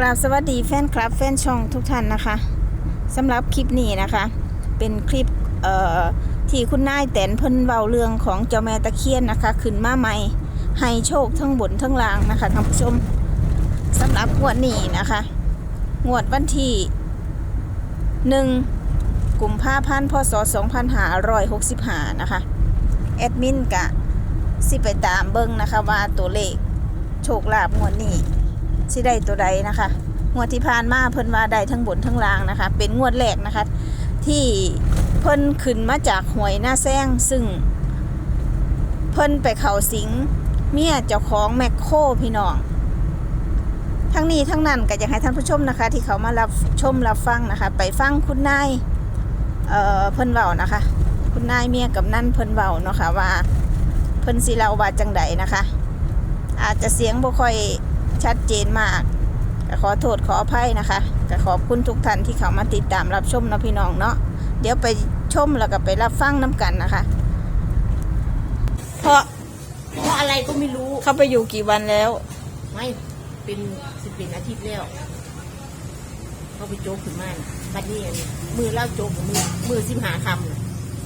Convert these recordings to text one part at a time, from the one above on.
กราบสวัสดีแฟนคลับแฟนช่องทุกท่านนะคะสำหรับคลิปนี้นะคะ เป็นคลิปที่คุณนายแตนเพิ่นเบาเรื่องของเจ้าแม่ตะเคียนนะคะ ขึ้นมาใหม่ให้โชคทั้งบนทั้งล่างนะคะท่านผู้ชมสำหรับงวดนี้นะคะ งวดวันที่หนึ่งกุมภาพันธ์พศ2565 นะคะ แอดมินกะสิไปตามเบิ้งนะคะว่าตัวเลขโชคลาภงวดนี้ สิได้ตัวใดนะคะงวดที่ผ่านมาเพิ่นว่าได้ทั้งบนทั้งล่างนะคะ เป็นงวดแรกนะคะ ที่เพิ่นขึ้นมาจากหวยหน้าแซงซึ่ง เพิ่นไปเข่าสิงเมียเจ้าของแมคโครพี่น้องทั้งนี้ทั้งนั้นก็อยากให้ท่านผู้ชมนะคะ ที่เขามารับชมรับฟังนะคะ ไปฟังคุณนายเอ่อเพิ่นเว้านะคะ คุณนายเมียกับนั่นเพิ่นเว้าเนาะค่ะว่า เพิ่นสิเล่าว่าจังใดนะคะ อาจจะเสียงบ่ค่อย ชัดเจนมากก็ขอโทษขออภัยนะคะก็ขอบคุณทุกท่านที่เขามาติดตามรับชมนะพี่น้องเนาะเดี๋ยวไปชมแล้วก็ไปรับฟังน้ำกันนะคะ เพราะเพราะอะไรก็ไม่รู้เขาไปอยู่กี่วันแล้ว ไม่เป็นสิบเป็นอาทิตย์แล้วเขาไปโจกขึ้นมาน่ะบัดนี้อันมือเล่าโจกมือมือสิมหาคำน่ะ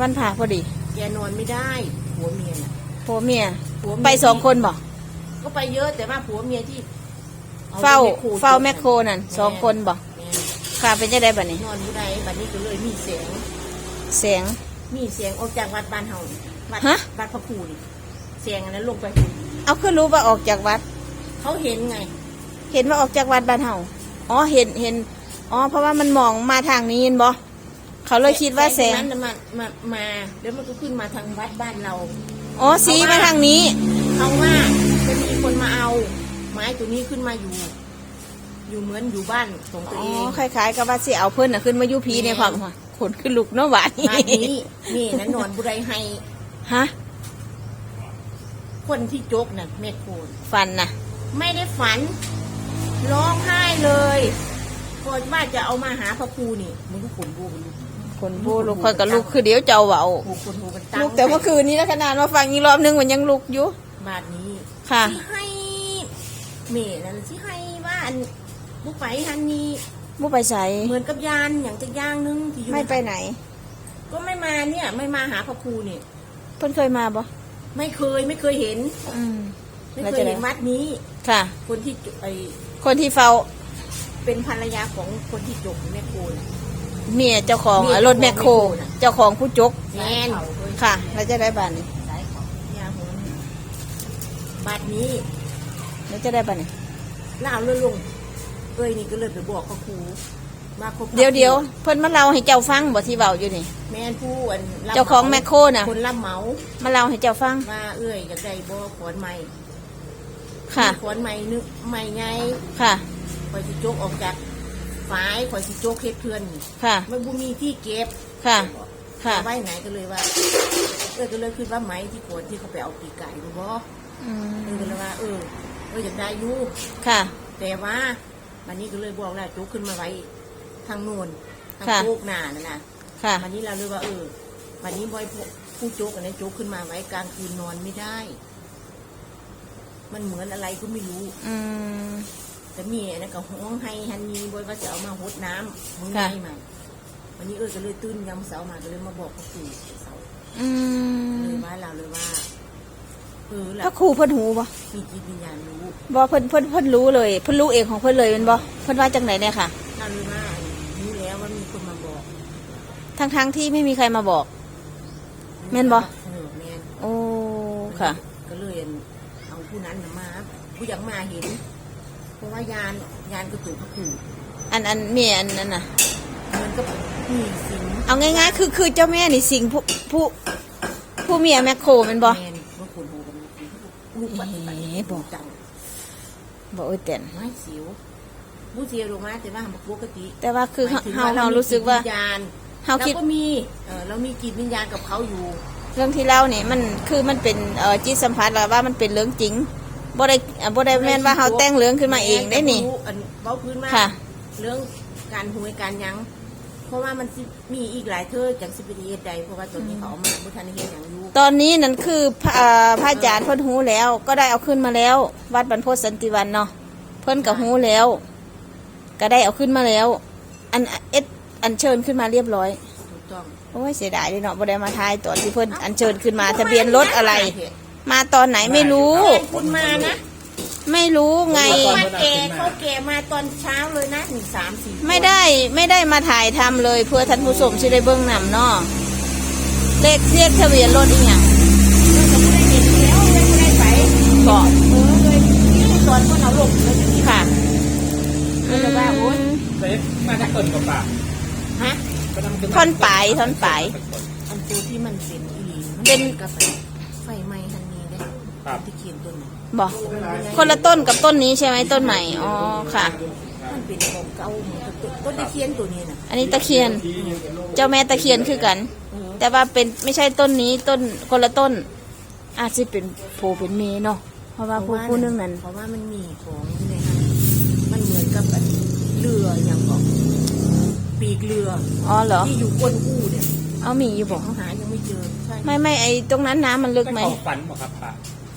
วันผ่าพอดีแกนอนไม่ได้ผัวเมียน่ะผัวเมีย ผัวเมีย ไปสองคนบ่ก็ ไปเยอะแต่ว่าผัวเมียที่อเฝ้าแม่โคเฝ้าแมคโครนั่นสองคนบ่แม่ค่ะเป็นจะได้บัดนี้นอนอยู่ใดบัดนี้ก็เลยมีเสียง เสียง มีเสียงออกจากวัดบ้านเฮาวัดฮะ วัดพระครูนี่เสียงอันนั้นลงไป เอาคือรู้ว่าออกจากวัด เขาเห็นไง เห็นว่าออกจากวัดบ้านเฮาอ๋อเห็นเห็นอ๋อเพราะว่ามันมองมาทางนี้เห็นบ่เขาเลยคิดว่าแสง นั้นน่ะมามามาแล้วมันก็ขึ้นมาทางวัดบ้านเรา อ๋อสีมาทางนี้ เขาว่า จะมีคนมาเอา ไม้ตัวนี้ขึ้นมาอยู่ อยู่เหมือนอยู่บ้านของตัวอ๋เอองคล้ายๆกับว่าสิเอาเพิ่นน่ะขึ้นมาอยู่พีในความขนขึ้นลุกเนาะหวานบ้านนี้นี่นะนอนบุไรให้ ฮะคนที่จกน่ะเม็ดโคนฟันน่ะ ไม่ได้ฝัน ร้องไห้เลยก่อนว่าจะเอามาหาพระครูนี่มันก็ขนบูมันลุกคนบูลูกคอยกับลูกคือเดี๋ยวเจ้าเบาโอ้คนหูมันตั้งลูกแต่เมื่อคืนนี้นะขนาดมาฟังอีกรอบนึงมันยังลุกอยู่ บ้านนี้ ค่ะ ที่ให้เมนั่นที่ให้ว่าอันบุไปฮันนี้มุไปใส่เหมือนกับยานอย่างจะย่างนึงที่อยู่ไม่ไปไหน ก็ไม่มาเนี่ย ไม่มาหาพระครูเนี่ยเพิ่นเคยมาบ่ไม่เคยไม่เคยเห็น อืมไม่แล้วเคจะยได้เห็นวัดนี้ ค่ะ คนที่จุไอคนที่เฝ้าเป็นภรรยาของคนที่จบแม่โคน่ะ เมียเจ้าของเมียรถแมคโครเจ้าของแมคโครน่ะ เจ้าของผู้จกแมนค่ะ แล้วจะได้บ้านนี้ยาหัว บัดนี้แล้วจะได้บ้านนี้เล่าเรื่องลงเอ้ยนี่ก็เลยไปบอกพระครูมาคบเดี๋ยวเดี๋ยวเพิ่นมาเล่าให้เจ้าฟังบ่ที่เว้าอยู่นี่ แมนผู้อันรับเจ้าของแมคโครน่ะ คนรับเหมามาเล่าให้เจ้าฟังว่าเอ้ยอยากได้บ่ขอนใหม่ค่ะขอนใหม่นึกใหม่ไงค่ะคอยสิโจกออกจากฝายคอยสิโจกเฮ็ดเพื่อนนี่ค่ะมันบุมีที่เก็บค่ะค่ะเอาไว้ไหนก็เลยว่าเออก็เลยคิดว่าไหมที่โกนที่เขาไปเอาปีกไก่ดูบ่อื เอมอก็เลยว่าเออเอออยากได้อยู่ค่ะ แต่ว่าวันนี้ก็เลยบอกแล้วโจกขึ้นมาไว้ทางโน่นทางค่ะโจกหน้านั่นนะค่ะ วันนี้เราเลยว่าเออวันนี้บอยผู้ผู้โจกอันนี้โจกขึ้นมาไว้กลางคืนนอนไม่ได้ มันเหมือนอะไรก็ไม่รู้ อืม แต่มีอันนั้นก็ห้องให้ฮันนีบอยว่าจะเอามาหดน้ำมึงค่ะ ให้มาวันนี้เออก็เลยตื่นยามเสาร์มาก็เลยมาบอกพ่อครูเสาร์ อืม เลยว่าเราเลยว่า เออแหละพระครูเพิ่นหูบ่มีจิตวิญญาณรู้บ่เพิ่นเพิ่นเพิ่นรู้เลยเพิ่นรู้เองของเพิ่นเลยแมันบ่เพิ่นว่าจังไหนเนี่ยค่ะเราเลยว่ารู้แล้วว่ามีคนมาบอกทั้งทั้งๆที่ไม่มีใครมาบอก แม่นบ่ เออแม่นโอ้ค่ะ ก็เลยเอาผู้นั้นน่ะมาผู้ยังมาเห็น เพราะว่ายานยานกระตุกพระครูอันอันเมียอันนั้นน่ะ มันก็มีสิงเอาง่ายๆ คือคือเจ้าแม่นี่สิงผู้ผู้ผู้เมียแมคโครแมันบ่แม่นว่าคนหูกัน ลูกปัดปัดเอ๊ะบอกจังบ่โอ้ยแต่นไม่เสียวผู้เสียลงมาแต่ว่าปกติ แต่ว่าคือเฮาเฮารู้สึกว่าเรมีจิตวิญญาณเฮาคิดก็มีเออเรามีจิตวิญญาณกับเขาอยู่ เรื่องที่เล่าเนี่ยมันคือมันเป็นเออจิตสัมผัสแล้วว่ามันเป็นเรื่องจริงบ่ได้บ่ได้แม่นว่าเฮาแต่งเรื่องขึ้นมาเองได้นี่แม่ก็รู้อันเบาพื้นมาค่ะ เรื่องการหวยการยัง เพราะว่ามันสิมีอีกหลายเธอจากสิบดีเอ็ดใดเพราะว่าตัวนี้เขาเอามาบุทันเห็นอย่างอยู่ตอนนี้นั่นคือพระเอ่อพระอาจารย์เพิ่นฮู้แล้ว ก็ได้เอาขึ้นมาแล้ว วัดบรรพตสันติวันเนาะเพิ่นก็ฮู้แล้ว ก็ได้เอาขึ้นมาแล้ว อันเอ็ดอันเชิญขึ้นมาเรียบร้อยถูกต้องโอ้ยเสียดายเลยเนาะบ่ได้มาทายตอนที่เพิ่นอันเชิญขึ้นมาทะเบียนรถอะไร มาตอนไหนไม่รู้ คุณมานะ ไม่รู้ไง มาแก่เขาแก่มาตอนเช้าเลยนะหนึ่งสามสี่ไม่ได้ไม่ได้มาถ่ายทำเลยเพื่อท่านผู้ชมสิได้เบิ่งนำเนาะเลขเลขทะเบียนรถอีหยังเราไม่ได้เห็นแล้วไม่ได้ไปก็เออเลยนี่ตอนคนเอาลงเลยจะนี่ค่ะก็เลยว่าโอ๊ยเซฟมาจากต้นกับป่าฮะก็นำขึ้นมาท่อนปลายท่อนปลาย อันตัวที่มันเป็นอีหลีมัเป็นกาแฟไฟไหม้ทันนี้เลยครับ ที่เขียนต้นน่ะ บอกคนละต้นกับต้นนี้ใช่ไหมต้นใหม่อ๋อค่ะ มันเป็นของเก่าเหมือนกับต้นต้นที่เขียนตัวนี้น่ะอันนี้ตะเคียน เจ้าแม่ตะเคียนคือกันเออแต่ว่าเป็นไม่ใช่ต้นนี้ต้นคนละต้น อาจจะเป็นโผเป็นเมเนาะเพราะว่าผู้ผู้หนึงนั้น เพราะว่ามันมีของอยู่ในนั้นมันเหมือนกับอันเรืออย่างบอกปีกเรืออ๋อเหรอที่อยู่ก้นอู้เนี่ยเอามีอยู่บอกเขาหายังไม่เจอใช่ไม่ไม่ไอตรงนั้นน้ำมันลึกไหมไม่เข้าฟันบ่ครับป่า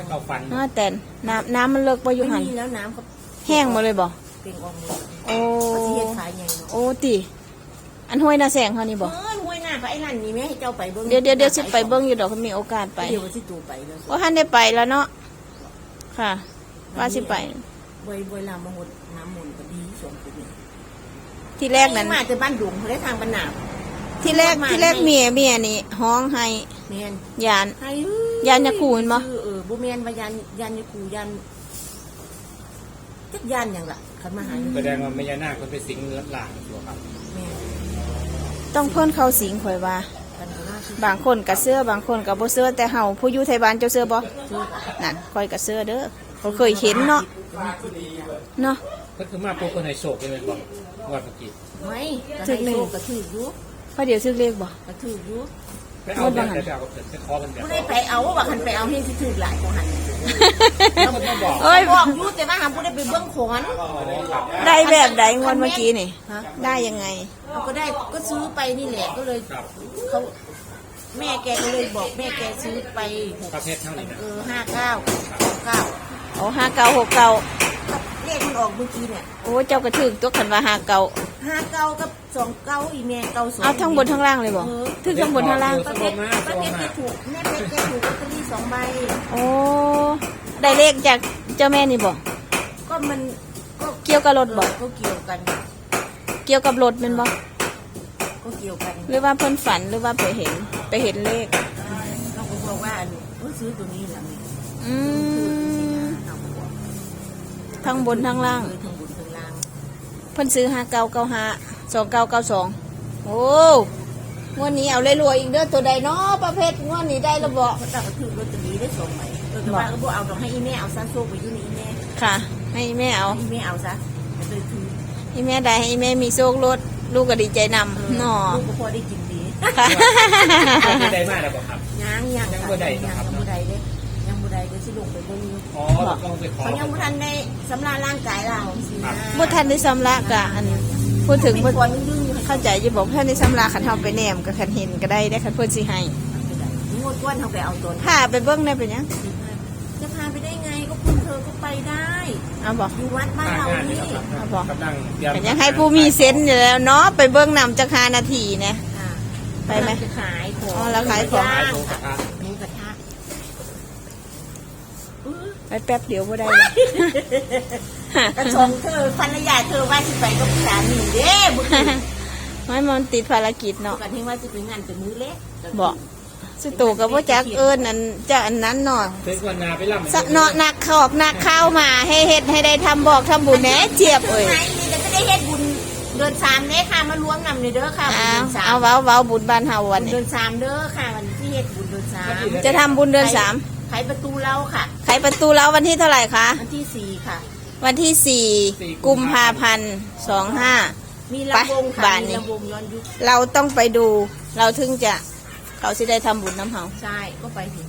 ไม่เข้าฟันอ๋อแต่น้ำน้ำมันลึกปะอยู่หัไม่นมีแล้วน้ำเขาแห้งหมาเลยบอกเป็นออกหมดโอ้เขาที่เฮ็ดขายใหญ่เนาะโอ้ติอันห้วยนาแสงเขานี่บอกเออห้วยหน้าไปไอ้นั่นนี่แม่ให้เจ้าไปเบิ้งเดี๋ยวเดี๋ยวเดี๋ยวสิไปเบิ้งอยู่ดอกเขามีโอกาสไปเดี๋ยวสิตูไปเลยว่าท่านได้ไปแล้วเนาะค่ะ ว่าสิไปบอยบอยลามหดน้ำมนต์ก็ดีสองคนเนี่ยที่แรกนั้นมาแต่บ้านดุงเขาได้ทางบ้านหนาบที่แรกที่แรกเมียเมียนี่ห้องให้แมนยานให้ยานยาคูเห็นบ่ ชื่อเออบุแมนว่ายานยานยาคูยานจักยานอย่างละขันมาหาอยู่แสดงว่าไม่ยานาคคนไปสิงเลือดหลางตัวครับแม่นต้องเพิ่นเข้าสิงข่อยว่ากันก็ว่าชื่อบางคนก็เสื้อบางคนก็บ่เสื้อแต่เฮาผู้อยู่ไทยบ้านเจ้าเสื้อบ่ชื่อนั่นข่อยก็เสื้อเด้อเขาเคยเห็นเนาะเนาะก็คือมาพวกคนให้โชคใช่ไหมบอกงวดเมื่อกี้ไม่กระถึให้กหนึ่งโชคกระถืออยุเพราะเดี๋ยวซื้อเลขบ่กระถืออยุ ไปเอาแบบแต่เอาแบบไปคอมันแบบไม่ได้ไปเอาว่าคันไปเอาเฮงสิถือหลายของหันแล้วมันมาบอกเอ้ยบอกอยุแต่ว่าหาผู้ได้ไปเบื้องขอนได้แบบใดงวดเมื่อกี้นี่ได้ยังไงเอาก็ได้ก็ซื้อไปนี่แหละก็เลยเขาแม่แกก็เลยบอกแม่แกซื้อไปประเภทเท่านี้นะเออห้าเก้าหกเก้าเอาห้าเก้าหกเก้าเลขมันออกเมื่อกี้เนี่ยโอ้เจ้ากระถึกตัวขันว่าห้าเก้า ห้าเก้ากับสองเก้าอีแม่เก้าสองเอาทั้งบนทั้งล่างเลยบ่ถึกทั้งบนทั้งล่างประเภทประเภทแกถูกแม่แกถูกลอตเตอรี่สองใบ โอ้ได้เลขจากเจ้าแม่นี่บ่ก็มันก็เกี่ยวกับรถบ่ ก็เกี่ยวกัน เกี่ยวกับรถแมันบ่ก็เกี่ยวกันหรือว่าเพิ่นฝันหรือว่าไปเห็น ไปเห็นเลข เขาก็บอกว่าอันเออซื้อตัวนี้แหละนี่อืมเอาไปบอกทั้งบนทั้งล่าง เออทั้งบนทั้งล่าง เพิ่นซื้อห้าเก้าเก้าห้าสองเก้าเก้าสองโอ้งวดนี้เอาเลยรวยอีกเด้อตัวใดเนาะประเภทงวดนี้ได้ระเบาะเขาจะกระถือลอตเตอรี่ได้สองใบเออแต่ว่าก็บอกเอาดอกให้อีแม่เอาซะโซกไปอยู่นี่อีแม่ค่ะ ให้แม่เอาอีแม่เอาซะก็เลยถือให้แม่ได้ให้แม่มีโชครถลูกก็ดีใจนำเนาะลูกก็พอได้กินดีค่ะไม่ได้มากแล้วบอกครับยังยังยังบ่ได้ยังครับ อยู่อ๋อต้องไปขอเขายังบ่ทันได้สำราญร่างกายเราสินะบ่ทันได้สำลักกะอันพูดถึงเป็นบ่คนดึงๆอยู่เข้าใจจะบอกท่านได้สำลักคันเฮาไปแนมก็คันเห็นก็ได้ได้คันเพิ่นสิให้งวดก้อนเขาไปเอาตัวพาไปเบิ่งได้เป็นหยังจะพาไปได้ไงก็คุณเธอก็ไปได้เอาบอก อยู่วัดบ้านทางเรางานนี่นะครับเอาบอกกำลังเตรียมเป็นยังให้ผู้มีเซนส์อยู่แล้วเนาะไปเบิ่งนำจักหานาทีนะ อ่าไปไหมจะขายของอ๋อแล้วขายของขายย่างหมูกระทะ หมูกระทะอื้อ ไปแป๊บเดียวบ่ได้เลยกระชงเธอภรรยาเธอว่าสิไปกับสามีเด้บุกไม่มันติดภารกิจเนาะกันที่ว่าจะไปงานเป็นมื้อเล็กบอกสตูกับว่าจักเอิญอันจะอันนั้นเนาะซื้อวันนาไปล่ำสะเนาะนักขอบนักข้าวมาให้เฮ็ดให้ได้ทำบอกทำบุญแหน่เจียบเอ้ยไหนนี่ก็จะได้เฮ็ดบุญเดือนสามเด้อค่ะมาล้วงนำในเด้อค่ะบุญเอาเดือนสามเอาเว้าเว้าบุญบ้านเฮาวันเดืนี้อนสามเด้อค่ะวันที่เฮ็ดบุญเดือนสามจะทำบุญเดือนสาม ไขประตูเราค่ะ ไขประตูแล้ววันที่เท่าไหร่คะ วันที่สี่ค่ะ วันที่สี่กุมภาพันธ์สองห้า มีลำวงไปค่ะบ้านมีนี้ลำวงย้อนยุคเราต้องไปดู เราถึงจะเขาสิได้ทำบุญน้ำเฮาใช่ก็ไปถึง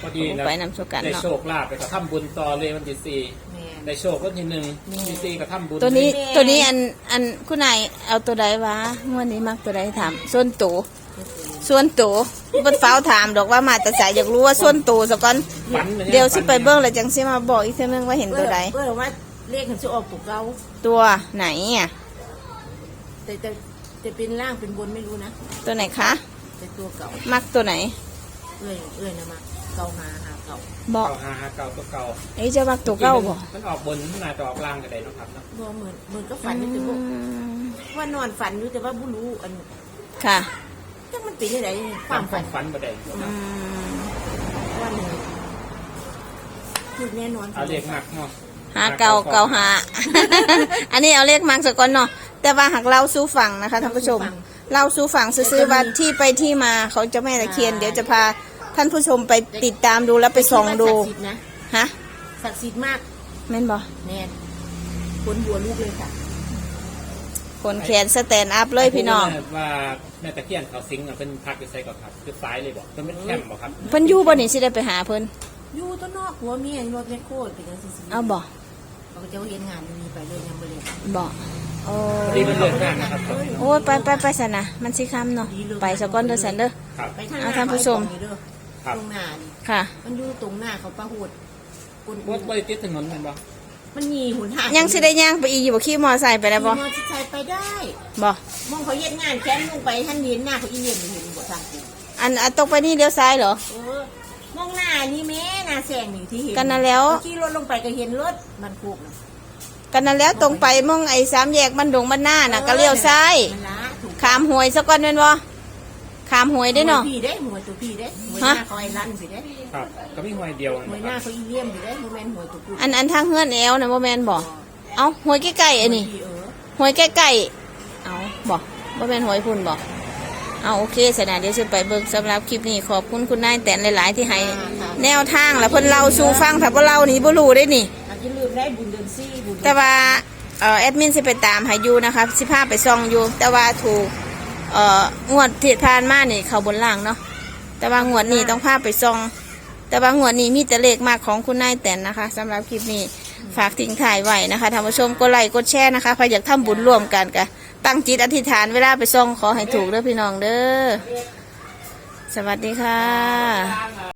พอดีนะไปนำโชกันได้เนาะ โชคลาภไปกระทำบุญต่อเลยวันที่สี่แม่ได้โชควันที่หนึ่งที่สี่กระทำบุญตัวนี้ตัวนี้อันอันคุณนายเอาตัวใดวะงวดนี้มักตัวใดถามส่วนตัว ส่วนตัวบนฟ้าวถามดอกว่ามาแต่สายอยากรู้ว่าส่วนตัวสักก่อนฝันหมือนกันเดี๋ยวสิไปเบิ้งแล้วจังสิมาบอกอีกเท่านึงว่าเห็นตัวใดเออว่าเลขมันจะออกปกเก้าตัวไหนอะแต่แต่จะเป็นล่างเป็นบนไม่รู้นะตัวไหนคะ แต่ตัวเก่ามักตัวไหนเอ้ยเอ้ยนะมาเก่าหาหาเก่าบอก เก่าหาหาเก่าตัวเก่าเอ้ยจะมักตัวเก้าบ่มันออกบนมันน่าจะออกล่างก็ได้เนาะครับเนาะบ่เหมือนเหมือนก็ฝันนี่แต่ว่าอืมว่านอนฝันอยู่แต่ว่าบุรู้อันค่ะ จังมันเป็นยังไงความฝันฝันบ่ได้อืมว่าหนึ่งคือแน่นอนเอาเลขมากเนาะหาเก่าเก่าหา อันนี้เอาเลขมังสกอนเนาะแต่ว่าหากเราสู้ฝั่งนะคะท่านผู้ชม เราสู้ฝั่งซื้อๆว่าที่ไปที่มาเขาเจะแม่ตะเคียน เดี๋ยวจะพาท่านผู้ชมไปติดตามดูแล้วไปส่องดูศักดิ์สิทธิ์นะฮะศักดิ์สิทธิ์มากแม่นบ่แน่นคนบัวลูกเลยค่ะค นแขนสแตนด์อัพเลยพี่น้องว่าแม่ตะเคียนเขาสิงอะเป็นพักอยู่ไสก่อนครับคือซ้ายเลยบ่เพิ่นเป็นแคมป์บ่ครับเพิ่นอยู่บ่นี่สิได้ไปหาเพิ่นอยู่ต้นนอกหัวเมียรถแมคโครเป็นยังสิเอาบ่เขาก็จะเห็นงานมีไปเลยยังไม่เลยบ่โอ้พอดีมันเลิกงานนะครับโอ้ยไปไปไปสนะมันสิค่ำเนาะไปสกอนเด้อสันเด้อครับไปทางเอาท่านผู้ชมเด้อครับตรงหน้านี่ค่ะ มันอยู่ตรงหน้าเขาประหูดคนบ่บ่ได้ติดถนนแม่นบ่ มันมีหุ่นห่างยังสิได้ย่างไปอีกอยู่บ่ขี่มอไซค์ไปได้บ่มอที่ใช้ไปได้บ่มองเขาเย็นงานแค้นลงไปท่านเห็นหน้าเขาอีเย็นเห็นบ่ทางกูอันอันตรงไปนี่เลี้ยวซ้ายเหรอเออมองหน้านี่แม่หน้าแสงนี่ที่เห็นกันนั่นแล้วขี่รถลงไปก็เห็นรถมันพวกน่ะกันนั่นแล้วตรงไปมองไอ้สามแยกบ้านดงบ้านหน้าน่ะก็เลี้ยวซ้ายมันละถูกขามหวยสกอนแม่นบ่ ขามหวยได้เนาะหัวพี่ได้หัวตัวพี่ได้หัวหฮะ น้าเขาไอ้ลั่นสิได้ครับ ก็มีหวยเดียวหัวหน้าเขาอีเลี่ยมสิได้โมเมนหัวตัวพี่อันอันทางเฮือนแอวน่ะบ่แม่นบ่เอ้าหวยใกล้ๆอันนี้พี่เออหวยใกล้ๆเอาบ่บ่แม่นหวยพุ่นบ่เอาโอเคสนะเดี๋ยวสิไปเบิ่งสำหรับคลิปนี้ขอบคุณคุณนายแตนหลายๆที่ให้แนวทางแล้วเพิ่นเล่าสู่ฟังถ้าบ่เล่านี่บ่รู้ได้นี่ อาจจะลืมได้บุญเดือนซี่บุญแต่ว่าเอ่อแอดมินสิไปตามให้อยู่นะคะสิพาไปซองอยู่ แต่ว่าถูก เอ่องวดที่ผ่านมานี่เขาบนล่างเนาะแต่ว่างวดนี้ต้องพาไปซอง แต่ว่างวดนี้มีแต่เลขมากของคุณนายแตนนะคะสำหรับคลิปนี้ฝากทิ้งถ่ายไว้นะคะท่านผู้ชมกดไลค์กดแชร์นะคะใครอยากทำบุญร่วมกันกะตั้งจิตอธิษฐานเวลาไปซองขอให้ถูกเด้อพี่น้องเด้อสวัสดีค่ะ